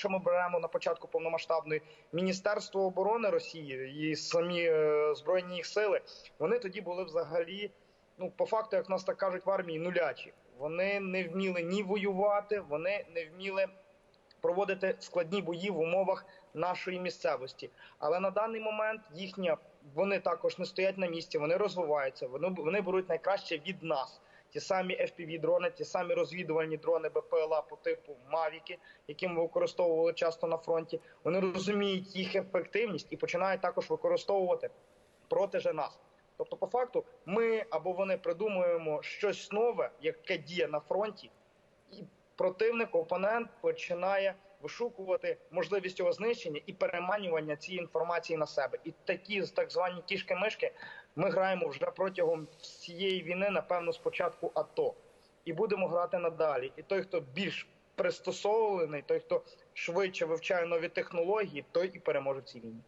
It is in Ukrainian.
Якщо ми беремо на початку повномасштабної Міністерство оборони Росії і самі е, збройні їх сили, вони тоді були взагалі, ну по факту, як нас так кажуть в армії, нулячі. Вони не вміли ні воювати, вони не вміли проводити складні бої в умовах нашої місцевості. Але на даний момент їхня вони також не стоять на місці, вони розвиваються. Вони вони беруть найкраще від нас. Ті самі fpv дрони, ті самі розвідувальні дрони БПЛА по типу Мавіки, які ми використовували часто на фронті. Вони розуміють їх ефективність і починають також використовувати проти же нас. Тобто, по факту, ми або вони придумуємо щось нове, яке діє на фронті, і противник, опонент починає вишукувати можливість його знищення і переманювання цієї інформації на себе. І такі так звані кішки-мишки ми граємо вже протягом всієї війни, напевно, спочатку АТО, і будемо грати надалі. І той, хто більш пристосований, той, хто швидше вивчає нові технології, той і переможе в цій війні.